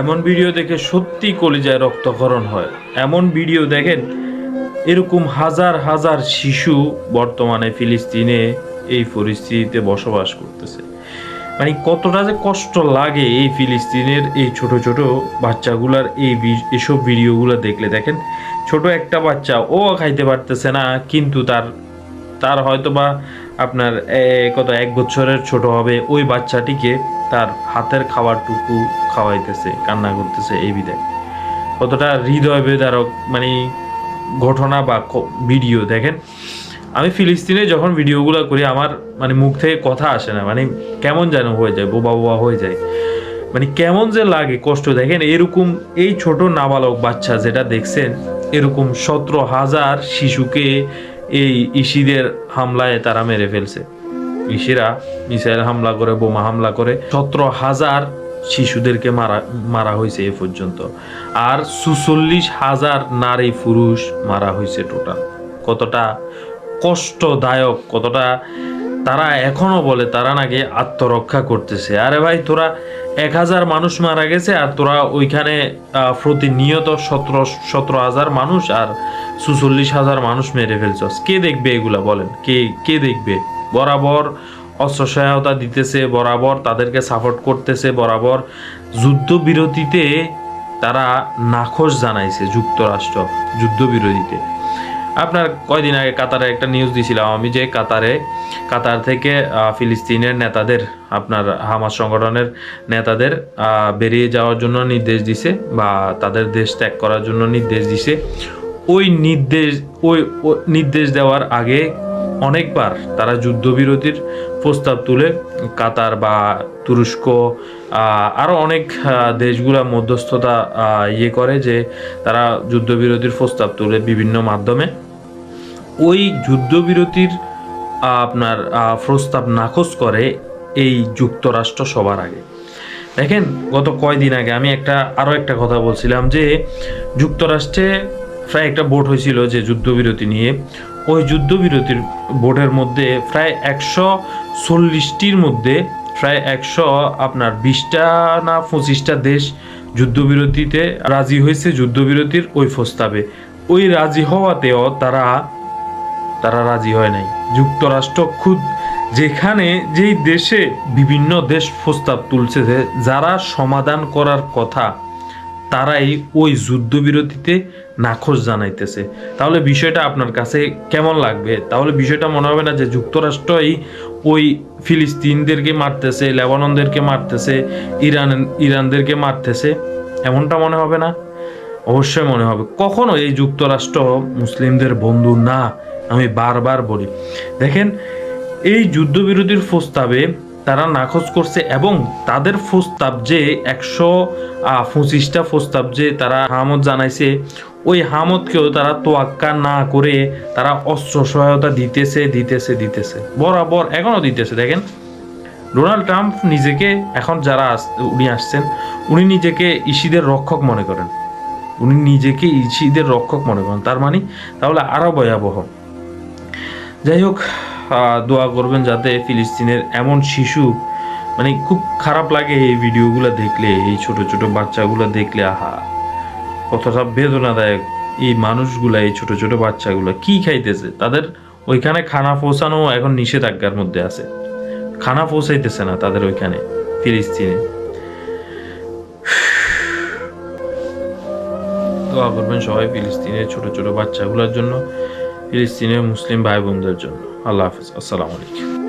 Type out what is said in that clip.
এমন ভিডিও দেখে সত্যি কলিজায় রক্তক্ষরণ হয়। এমন ভিডিও দেখেন, এরকম হাজার হাজার শিশু বর্তমানে ফিলিস্তিনে এই পরিস্থিতিতে বসবাস করতেছে। মানে কতটা যে কষ্ট লাগে এই ফিলিস্তিনের এই ছোট ছোট বাচ্চাগুলার এই এসব ভিডিওগুলো দেখলে। দেখেন, ছোট একটা বাচ্চা, ও খাইতে পারতেছে না, কিন্তু তার তার হয়তো বা আপনার কত, এক বছরের ছোট হবে, ওই বাচ্চাটিকে তার হাতের খাবারটুকু খাওয়াইতেছে, কান্না করতেছে এই বিদায়। কতটা হৃদয় বেদারক মানে ঘটনা বা ভিডিও, দেখেন। আমি ফিলিস্তিনে যখন ভিডিওগুলো করি, আমার মানে মুখ থেকে কথা আসে না মানে কেমন যেন হয়ে যায়, বোবা বোবা হয়ে যায়। মানে কেমন যে লাগে, কষ্ট, দেখেন, এরকম এই ছোট নাবালক বাচ্চা যেটা দেখছেন, এরকম সতেরো হাজার শিশুকে এই ইসিদের হামলায় তারা মেরে ফেলছে। ইসিরা মিসাইল হামলা করে, বোমা হামলা করে, সতেরো হাজার শিশুদেরকে মারা মারা হয়েছে এ পর্যন্ত। আর সুচল্লিশ হাজার নারী পুরুষ মারা হয়েছে টোটাল কতটা কষ্টদায়ক, কতটা তারা এখনও বলে তারা নাকি আত্মরক্ষা করতেছে। আরে ভাই, তোরা এক হাজার মানুষ মারা গেছে আর তোরা ওইখানে প্রতিনিয়ত সতেরো সতেরো হাজার মানুষ আর সুচল্লিশ হাজার মানুষ মেরে ফেলছস। কে দেখবে এগুলা বলেন? কে কে দেখবে? বরাবর অস্ত্র সহায়তা দিতেছে, বরাবর তাদেরকে সাপোর্ট করতেছে, বরাবর যুদ্ধবিরতিতে তারা নাখোশ জানাইছে যুক্তরাষ্ট্র, যুদ্ধবিরতিতে। আপনার কয়দিন আগে কাতারে একটা নিউজ দিছিলাম আমি যে কাতারে, কাতার থেকে ফিলিস্তিনের নেতাদের, আপনার হামাস সংগঠনের নেতাদের বেরিয়ে যাওয়ার জন্য নির্দেশ দিছে বা তাদের দেশ ত্যাগ করার জন্য নির্দেশ দিছে। ওই নির্দেশ ওই নির্দেশ দেওয়ার আগে অনেকবার তারা যুদ্ধবিরতির প্রস্তাব তুলে কাতার বা তুরস্ক আরও অনেক দেশগুলা মধ্যস্থতা ইয়ে করে যে তারা যুদ্ধবিরতির প্রস্তাব তুলে বিভিন্ন মাধ্যমে। ওই যুদ্ধবিরতির আপনার প্রস্তাব নাকচ করে এই যুক্তরাষ্ট্র সবার আগে। দেখেন, গত কয়দিন আগে আমি একটা আরও একটা কথা বলছিলাম যে, যুক্তরাষ্ট্রে প্রায় একটা ভোট হয়েছিল যে যুদ্ধবিরতি নিয়ে। ওই যুদ্ধবিরতির ভোটের মধ্যে প্রায় একশো চল্লিশটির মধ্যে প্রায় একশো আপনার বিশটা না পঁচিশটা দেশ যুদ্ধবিরতিতে রাজি হয়েছে যুদ্ধবিরতির ওই প্রস্তাবে। ওই রাজি হওয়াতেও তারা তারা রাজি হয় নাই। যুক্তরাষ্ট্র খুদ যেখানে যেই দেশে বিভিন্ন দেশ প্রস্তাব তুলছে যে যারা সমাধান করার কথা, তারাই ওই যুদ্ধবিরতিতে নাকচ জানাইতেছে। তাহলে বিষয়টা আপনার কাছে কেমন লাগবে? তাহলে বিষয়টা মনে হবে না যে যুক্তরাষ্ট্রই ওই ফিলিস্তিনদেরকে মারতেছে, লেবাননদেরকে মারতেছে, ইরান, ইরানদেরকে মারতেছে, এমনটা মনে হবে না? অবশ্যই মনে হবে। কখনো এই যুক্তরাষ্ট্র মুসলিমদের বন্ধু না। আমি বারবার বলি, দেখেন, এই যুদ্ধবিরতির প্রস্তাবে তারা নাকচ করছে এবং তাদের প্রস্তাব যে একশো পঁচিশটা প্রস্তাব যে তারা হামত জানাইছে, ওই হামতকেও তারা তোয়াক্কা না করে তারা অস্ত্র সহায়তা দিতেছে দিতেছে দিতেছে। বরাবর এখনও দিতেছে, দেখেন। ডোনাল্ড ট্রাম্প নিজেকে এখন যারা উনি আসছেন, উনি নিজেকে ইসিদের রক্ষক মনে করেন। উনি নিজেকে ইসিদের রক্ষক মনে করেন। তার মানে তাহলে আরও ভয়াবহ। যাই হোক দোয়া করবেন যাতে ফিলিস্তিনের এমন শিশু মানে খুব খারাপ লাগে এই ভিডিওগুলো দেখলে, এই ছোট ছোট বাচ্চাগুলো দেখলে, আহা কতটা বেদনাদায়ক এই মানুষগুলা, এই ছোট ছোট বাচ্চাগুলো কি খাইতেছে? তাদের ওইখানে খানা পৌঁছানো এখন নিষেধাজ্ঞার মধ্যে আছে। খানা পৌঁছাইতেছে না তাদের ওইখানে, ফিলিস্তিনে। দোয়া করবেন সবাই ফিলিস্তিনের ছোট ছোট বাচ্চাগুলোর জন্য। ফিলিস্তিনের মুসলিম ভাই বোনদের জন্য। আল্লাহ হাফিজ। আসসালামু আলাইকুম।